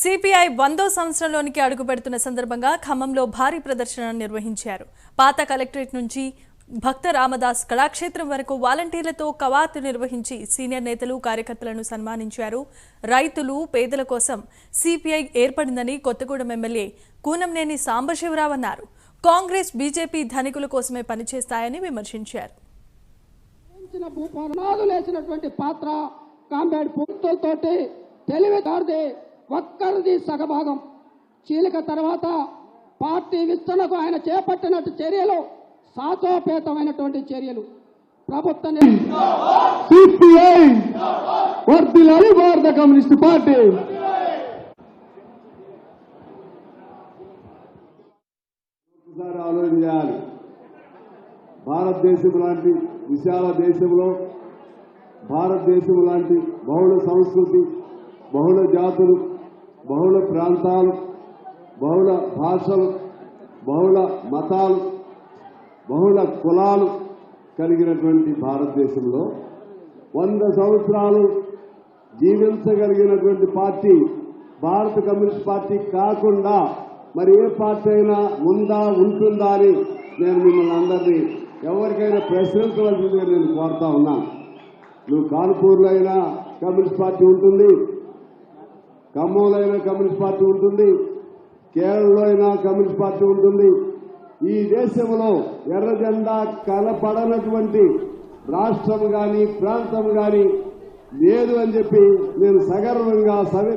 CPI వందో సంవత్సరంలోనికి అడుగుపెడుతున్న సందర్భంగా ఖమ్మంలో భారీ ప్రదర్శన నిర్వహించారు. పాత కలెక్టరేట్ నుంచి భక్త రామదాస్ కళాక్షేత్రం వరకు వాలంటీర్లతో కవాతు నిర్వహించి సీనియర్ నేతలు కార్యకర్తలను సన్మానించారు. రైతులు పేదల కోసం సిపిఐ ఏర్పడిందని కొత్తగూడెం ఎమ్మెల్యే కూనంనేని సాంబశివరావు అన్నారు. కాంగ్రెస్ బీజేపీ ధనికుల కోసమే పనిచేస్తాయని విమర్శించారు. పాత్ర ఒక్కరిది సగభాగం. చీలిక తర్వాత పార్టీ విస్తరణకు ఆయన చేపట్టినట్టు చర్యలు సాతోపేతమైనటువంటి చర్యలు. ప్రభుత్వ సిపిఐ వర్దిలాలి భారత కమ్యూనిస్ట్ పార్టీ ఆలోచన చేయాలి. భారతదేశం లాంటి విశాల దేశంలో భారతదేశం లాంటి బహుళ సంస్కృతి బహుళ జాతులు బహుళ ప్రాంతాలు బహుళ భాషలు బహుళ మతాలు బహుళ కులాలు కలిగినటువంటి భారతదేశంలో వంద సంవత్సరాలు జీవించగలిగినటువంటి పార్టీ భారత కమ్యూనిస్ట్ పార్టీ కాకుండా మరి ఏ పార్టీ అయినా ఉందా ఉంటుందా అని నేను మిమ్మల్ని అందరినీ ఎవరికైనా ప్రశ్నించవలసిందిగా నేను కోరుతా ఉన్నాను నువ్వు కాన్పూర్లో అయినా కమ్యూనిస్ట్ పార్టీ ఉంటుంది ఖమ్మంలో అయినా కమ్యూనిస్ట్ పార్టీ ఉంటుంది కేరళలో అయినా కమ్యూనిస్ట్ పార్టీ ఉంటుంది. ఈ దేశంలో ఎర్ర జెండా కనపడనటువంటి రాష్ట్రం కానీ ప్రాంతం కానీ లేదు అని చెప్పి నేను సగర్వంగా సవి